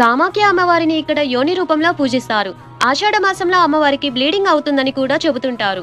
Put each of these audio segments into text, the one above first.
కామాఖ్య అమ్మవారిని ఇక్కడ యోని రూపంలో పూజిస్తారు. ఆషాఢ మాసంలో అమ్మవారికి బ్లీడింగ్ అవుతుందని కూడా చెబుతుంటారు.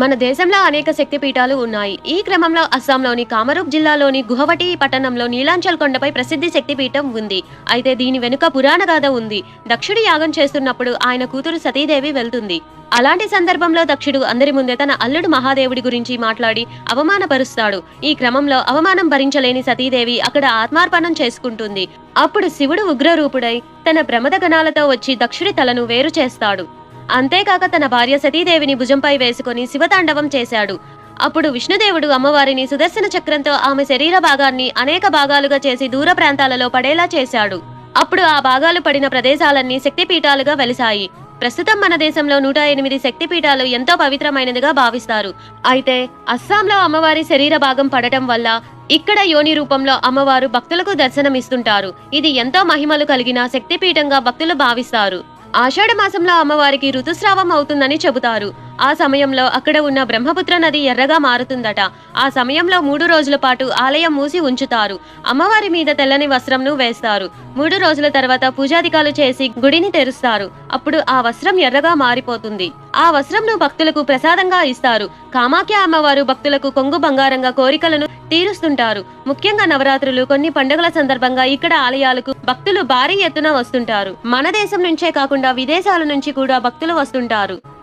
మన దేశంలో అనేక శక్తిపీఠాలు ఉన్నాయి. ఈ క్రమంలో అస్సాంలోని కామరూప్ జిల్లాలోని గుహవటి పట్టణంలో నీలాంచల్ కొండపై ప్రసిద్ధి శక్తిపీఠం ఉంది. అయితే దీని వెనుక పురాణ గాథ ఉంది. దక్షుడు యాగం చేస్తున్నప్పుడు ఆయన కూతురు సతీదేవి వెళ్తుంది. అలాంటి సందర్భంలో దక్షుడు అందరి ముందే తన అల్లుడు మహాదేవుడి గురించి మాట్లాడి అవమానపరుస్తాడు. ఈ క్రమంలో అవమానం భరించలేని సతీదేవి అక్కడ ఆత్మార్పణం చేసుకుంటుంది. అప్పుడు శివుడు ఉగ్రరూపుడై తన ప్రమద గణాలతో వచ్చి దక్షుడి తలను వేరు చేస్తాడు. అంతేకాక తన భార్య సతీదేవిని భుజంపై వేసుకుని శివతాండవం చేశాడు. అప్పుడు విష్ణుదేవుడు అమ్మవారిని సుదర్శన చక్రంతో ఆమె శరీర భాగాన్ని అనేక భాగాలుగా చేసి దూర ప్రాంతాలలో పడేలా చేశాడు. అప్పుడు ఆ భాగాలు పడిన ప్రదేశాలన్నీ శక్తిపీఠాలుగా వెలిశాయి. ప్రస్తుతం మన దేశంలో నూట ఎనిమిది శక్తిపీఠాలు ఎంతో పవిత్రమైనదిగా భావిస్తారు. అయితే అస్సాంలో అమ్మవారి శరీర భాగం పడటం వల్ల ఇక్కడ యోని రూపంలో అమ్మవారు భక్తులకు దర్శనమిస్తుంటారు. ఇది ఎంతో మహిమలు కలిగిన శక్తిపీఠంగా భక్తులు భావిస్తారు. ఆషాఢ మాసంలో అమ్మవారికి ఋతుస్రావం అవుతుందని చెబుతారు. ఆ సమయంలో అక్కడ ఉన్న బ్రహ్మపుత్ర నది ఎర్రగా మారుతుందట. ఆ సమయంలో మూడు రోజుల పాటు ఆలయం మూసి ఉంచుతారు. అమ్మవారి మీద తెల్లని వస్త్రంను వేస్తారు. మూడు రోజుల తర్వాత పూజాధికాలు చేసి గుడిని తెరుస్తారు. అప్పుడు ఆ వస్త్రం ఎర్రగా మారిపోతుంది. ఆ వస్త్రంను భక్తులకు ప్రసాదంగా ఇస్తారు. కామాఖ్య అమ్మవారు భక్తులకు కొంగు బంగారంగా కోరికలను తీరుస్తుంటారు. ముఖ్యంగా నవరాత్రులు కొన్ని పండుగల సందర్భంగా ఇక్కడ ఆలయాలకు భక్తులు భారీ ఎత్తున వస్తుంటారు. మన దేశం నుంచే కాకుండా విదేశాల నుంచి కూడా భక్తులు వస్తుంటారు.